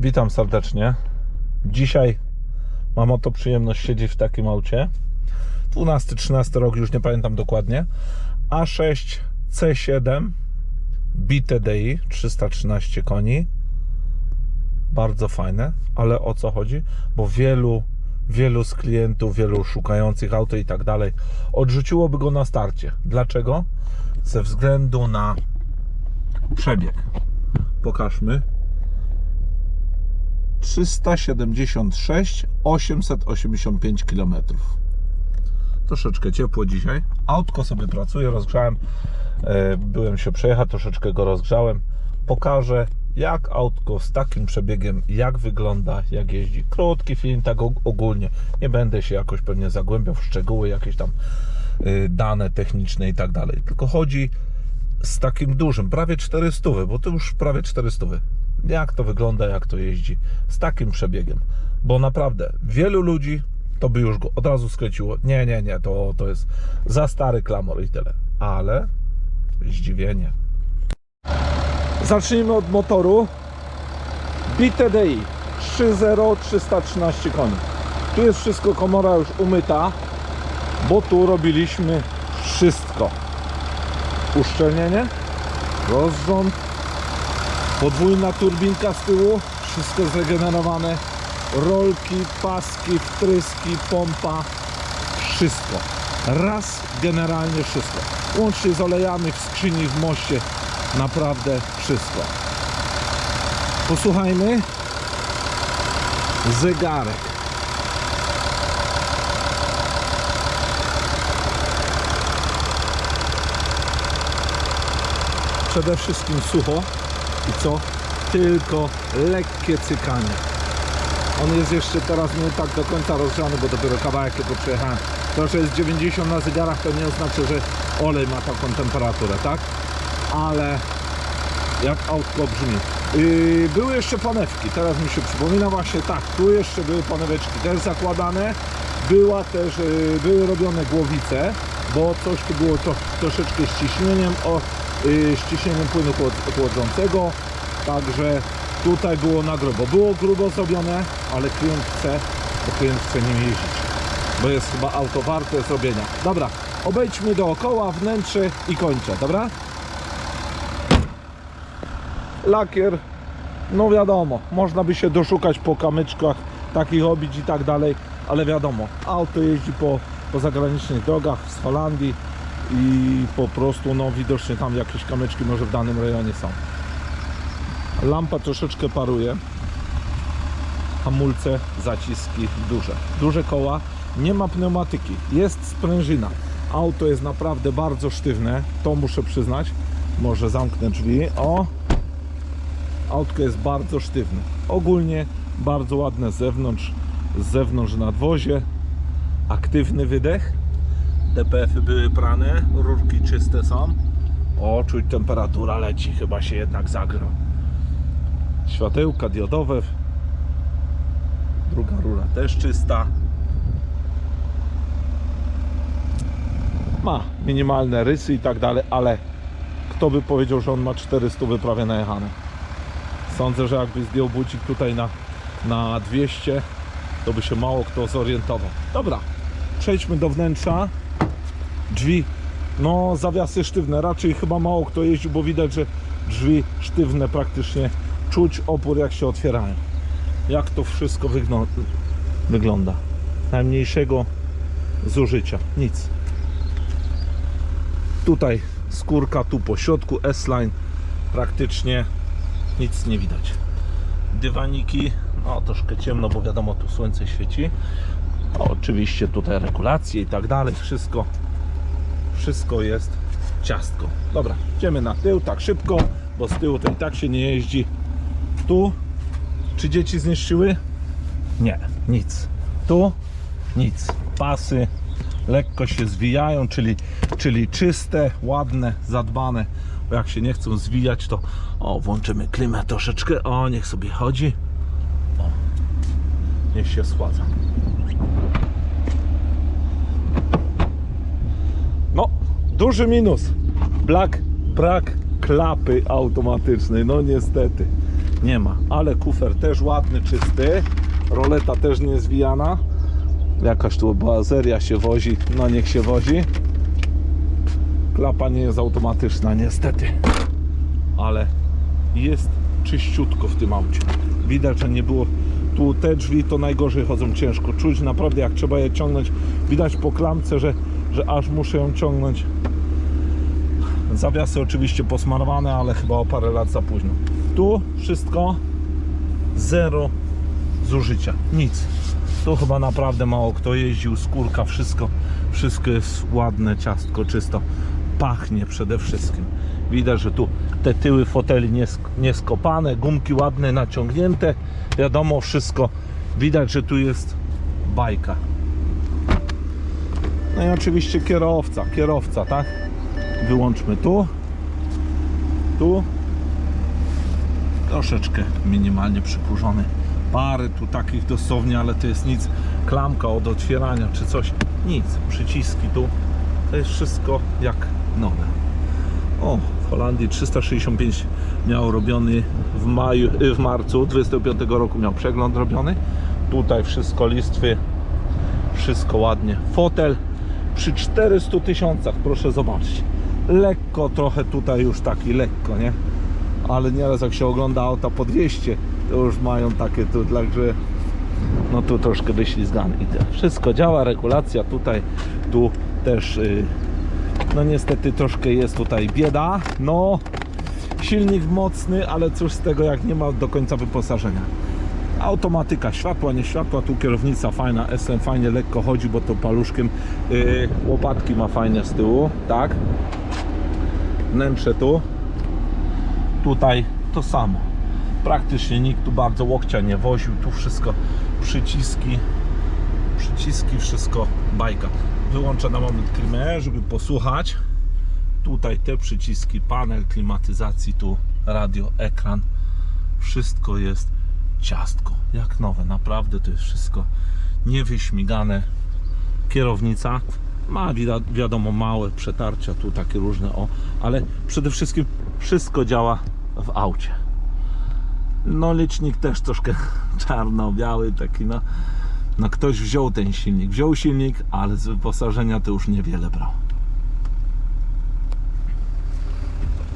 Witam serdecznie. Dzisiaj mam oto przyjemność siedzieć w takim aucie. 12-13 rok, już nie pamiętam dokładnie. A6 C7 BTDI 313 koni. Bardzo fajne, ale o co chodzi? Bo wielu, wielu z klientów, wielu szukających auto i tak dalej odrzuciłoby go na starcie. Dlaczego? Ze względu na przebieg. Pokażmy. 376 885 km. Troszeczkę ciepło dzisiaj. Autko sobie pracuje, rozgrzałem. E, Byłem się przejechać, troszeczkę go rozgrzałem. Pokażę jak autko z takim przebiegiem, jak wygląda, jak jeździ. Krótki film, tak og- ogólnie. Nie będę się jakoś pewnie zagłębiał w szczegóły, jakieś tam y, dane techniczne i tak dalej. Tylko chodzi z takim dużym, prawie 400, bo to już prawie 400. Jak to wygląda, jak to jeździ z takim przebiegiem. Bo naprawdę wielu ludzi to by już go od razu skręciło. Nie, nie, nie, to, to jest za stary klamor i tyle. Ale zdziwienie. Zacznijmy od motoru. BTDI 30313 koni. Tu jest wszystko komora już umyta, bo tu robiliśmy wszystko uszczelnienie, rozrząd, podwójna turbinka z tyłu, wszystko zregenerowane, rolki, paski, wtryski, pompa, wszystko. Raz generalnie wszystko. Łącznie z olejami w skrzyni, w moście, naprawdę wszystko. Posłuchajmy. Zegarek. przede wszystkim sucho i co? Tylko lekkie cykanie. On jest jeszcze teraz nie tak do końca rozgrzany, bo dopiero kawałek tylko przejechałem. To, że jest 90 na zegarach, to nie oznacza, że olej ma taką temperaturę, tak? Ale jak autko brzmi. Yy, były jeszcze panewki, teraz mi się przypomina właśnie tak, tu jeszcze były paneweczki też zakładane. Była też, yy, były robione głowice, bo coś tu było to, troszeczkę z ciśnieniem, o, z ciśnieniem płynu chłod- chłodzącego. Także tutaj było na grubo. Było grubo zrobione, ale klient chce, bo klient chce nim jeździć. Bo jest chyba auto warte zrobienia. Dobra, obejdźmy dookoła, wnętrze i kończę, dobra? lakier, no wiadomo, można by się doszukać po kamyczkach, takich obić i tak dalej, ale wiadomo, auto jeździ po, po zagranicznych drogach z Holandii i po prostu, no widocznie tam jakieś kamyczki może w danym rejonie są. Lampa troszeczkę paruje, hamulce, zaciski duże, duże koła, nie ma pneumatyki, jest sprężyna. Auto jest naprawdę bardzo sztywne, to muszę przyznać. Może zamknę drzwi. O, autko jest bardzo sztywne. Ogólnie bardzo ładne z zewnątrz, z zewnątrz nadwozie. Aktywny wydech. DPF-y były prane, rurki czyste są. O, czuć temperatura leci, chyba się jednak zagrał. Światełka diodowe. Druga rura też czysta. Ma minimalne rysy i tak dalej, ale kto by powiedział, że on ma 400 prawie najechane. Sądzę, że jakby zdjął budzik tutaj na, na 200, to by się mało kto zorientował. Dobra, przejdźmy do wnętrza. Drzwi, no zawiasy sztywne. Raczej chyba mało kto jeździł, bo widać, że drzwi sztywne praktycznie. Czuć opór jak się otwierają. Jak to wszystko wygląda. Najmniejszego zużycia. Nic. Tutaj skórka, tu po środku S-Line praktycznie nic nie widać. Dywaniki, no troszkę ciemno, bo wiadomo tu słońce świeci. Oczywiście tutaj regulacje i tak dalej, wszystko wszystko jest ciastko. Dobra, idziemy na tył, tak szybko, bo z tyłu i tak się nie jeździ. Tu, czy dzieci zniszczyły? Nie, nic. Tu, nic. Pasy lekko się zwijają, czyli, czyli czyste, ładne, zadbane. Bo jak się nie chcą zwijać, to o, włączymy klimę troszeczkę. O, niech sobie chodzi. O, niech się schładza. No, duży minus. Brak, brak klapy automatycznej. No niestety. nie ma. Ale kufer też ładny, czysty. Roleta też nie zwijana. Jakaś tu boazeria się wozi, no niech się wozi. Klapa nie jest automatyczna niestety. Ale jest czyściutko w tym aucie. Widać, że nie było. Tu te drzwi to najgorzej chodzą ciężko. Czuć naprawdę jak trzeba je ciągnąć. Widać po klamce, że, że aż muszę ją ciągnąć. Zawiasy oczywiście posmarowane, ale chyba o parę lat za późno. Tu wszystko zero zużycia. Nic. Tu chyba naprawdę mało kto jeździł, skórka, wszystko, wszystko jest ładne, ciastko, czysto. Pachnie przede wszystkim. Widać, że tu te tyły foteli niesk- nieskopane, gumki ładne, naciągnięte. Wiadomo, wszystko. Widać, że tu jest bajka. No i oczywiście kierowca, kierowca, tak? Wyłączmy tu. Tu. Troszeczkę minimalnie przykurzony. Parę tu takich dosłownie, ale to jest nic. Klamka od otwierania czy coś. Nic. Przyciski tu. To jest wszystko jak nowe. O, w Holandii 365 miał robiony w maju, y, w marcu 25 roku miał przegląd robiony. Tutaj wszystko listwy, wszystko ładnie. Fotel przy 400 tysiącach, proszę zobaczyć. Lekko trochę tutaj już taki lekko, nie? Ale nieraz jak się ogląda auta po 200, to już mają takie tu, także no tu troszkę wyślizgane i tyle. Wszystko działa, regulacja tutaj, tu też y, no niestety troszkę jest tutaj bieda. No silnik mocny, ale cóż z tego jak nie ma do końca wyposażenia. Automatyka, światła, nie światła, tu kierownica fajna, SM fajnie lekko chodzi, bo to paluszkiem yy, łopatki ma fajnie z tyłu, tak? Wnętrze tu, tutaj to samo. Praktycznie nikt tu bardzo łokcia nie woził, tu wszystko przyciski, przyciski, wszystko bajka. Wyłączę na moment klimę, żeby posłuchać. Tutaj te przyciski, panel klimatyzacji, tu radio, ekran. Wszystko jest ciastko, jak nowe. Naprawdę to jest wszystko niewyśmigane. Kierownica ma wi- wiadomo małe przetarcia, tu takie różne o, ale przede wszystkim wszystko działa w aucie. No licznik też troszkę czarno-biały taki no. No ktoś wziął ten silnik, wziął silnik, ale z wyposażenia to już niewiele brał.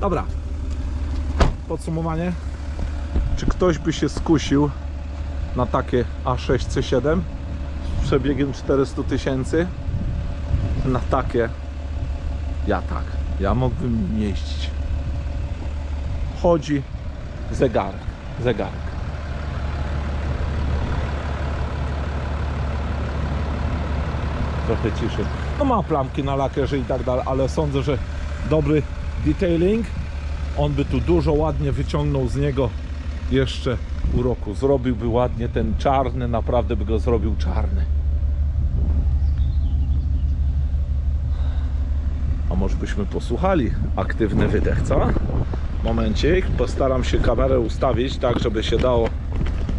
Dobra. Podsumowanie. Czy ktoś by się skusił na takie A6 C7 z przebiegiem 400 tysięcy? Na takie ja tak. Ja mógłbym jeździć. Chodzi zegarek. Zegarek. trochę ciszy. No ma plamki na lakierze i tak dalej, ale sądzę, że dobry detailing, on by tu dużo ładnie wyciągnął z niego jeszcze uroku. Zrobiłby ładnie ten czarny, naprawdę by go zrobił czarny. A może byśmy posłuchali aktywny wydech, co? Momencik, postaram się kamerę ustawić tak, żeby się dało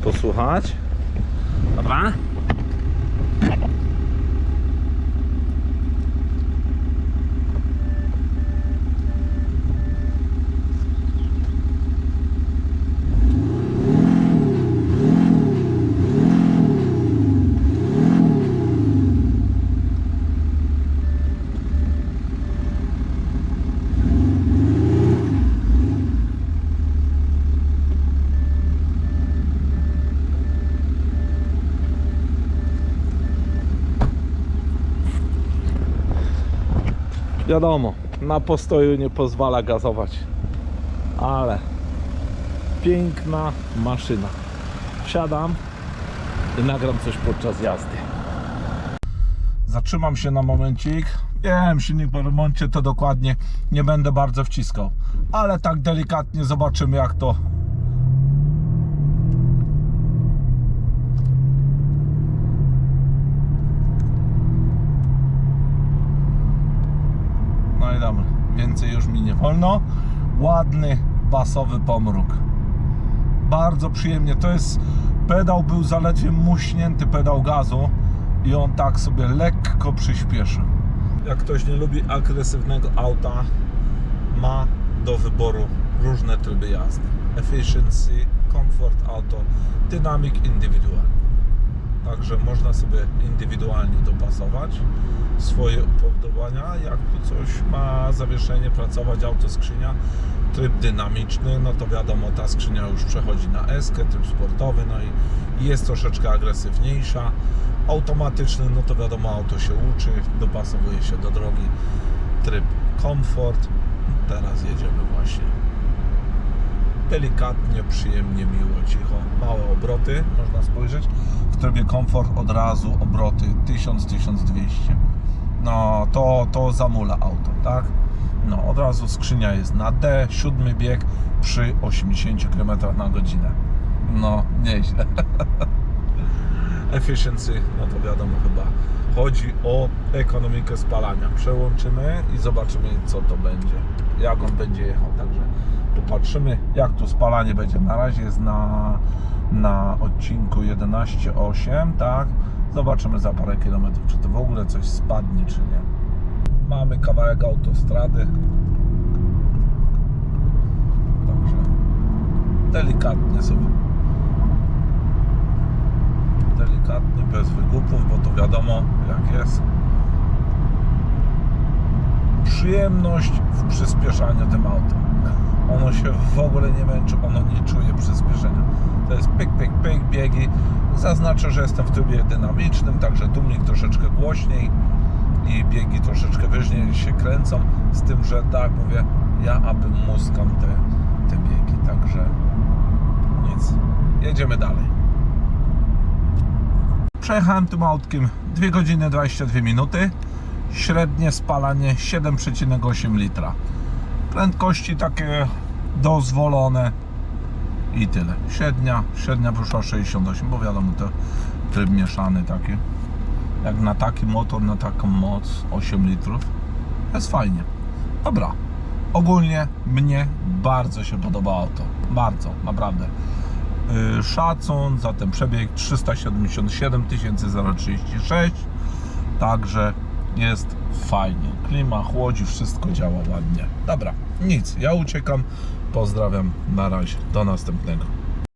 posłuchać. Dobra? Wiadomo, na postoju nie pozwala gazować, ale piękna maszyna. Wsiadam i nagram coś podczas jazdy. Zatrzymam się na momencik. Wiem, silnik po remoncie to dokładnie nie będę bardzo wciskał, ale tak delikatnie zobaczymy jak to No i dobra, więcej już mi nie wolno. Ładny, basowy pomruk. Bardzo przyjemnie. To jest, pedał był zaledwie muśnięty, pedał gazu i on tak sobie lekko przyspieszył. Jak ktoś nie lubi agresywnego auta, ma do wyboru różne tryby jazdy. Efficiency, Comfort Auto, Dynamic Individual. Także można sobie indywidualnie dopasować swoje upodobania. Jak tu coś ma zawieszenie, pracować auto skrzynia, tryb dynamiczny, no to wiadomo, ta skrzynia już przechodzi na S, tryb sportowy, no i jest troszeczkę agresywniejsza. Automatyczny, no to wiadomo, auto się uczy, dopasowuje się do drogi. Tryb komfort. Teraz jedziemy właśnie delikatnie, przyjemnie, miło, cicho, małe obroty, można spojrzeć. W trybie komfort od razu obroty 1000-1200. No to, to zamula auto, tak? No od razu skrzynia jest na D, siódmy bieg przy 80 km na godzinę. No nieźle. Efficiency, no to wiadomo chyba chodzi o ekonomikę spalania. Przełączymy i zobaczymy co to będzie, jak on będzie jechał. Także popatrzymy jak tu spalanie będzie. Na razie jest na, na odcinku 11.8, tak? Zobaczymy za parę kilometrów, czy to w ogóle coś spadnie, czy nie. Mamy kawałek autostrady. Także delikatnie sobie delikatnie, bez wygupów, bo to wiadomo jak jest. Przyjemność w przyspieszaniu tym autem. Ono się w ogóle nie męczy, ono nie czuje przyspieszenia. To jest pyk, pyk, pyk, biegi. Zaznaczę, że jestem w trybie dynamicznym, także tłumik troszeczkę głośniej i biegi troszeczkę wyżej się kręcą, z tym, że tak mówię, ja aby muskam te, te biegi, także nic. Jedziemy dalej. Przejechałem tym autkiem 2 godziny 22 minuty. Średnie spalanie 7,8 litra. Prędkości takie dozwolone i tyle. Średnia, średnia wyszła 68, bo wiadomo to tryb mieszany taki. Jak na taki motor, na taką moc 8 litrów. Jest fajnie. Dobra. Ogólnie mnie bardzo się podobało to. Bardzo, naprawdę. Yy, szacun za ten przebieg 377 036 także jest fajnie klima, chłodzi, wszystko działa ładnie dobra, nic, ja uciekam. Pozdrawiam, na razie, do następnego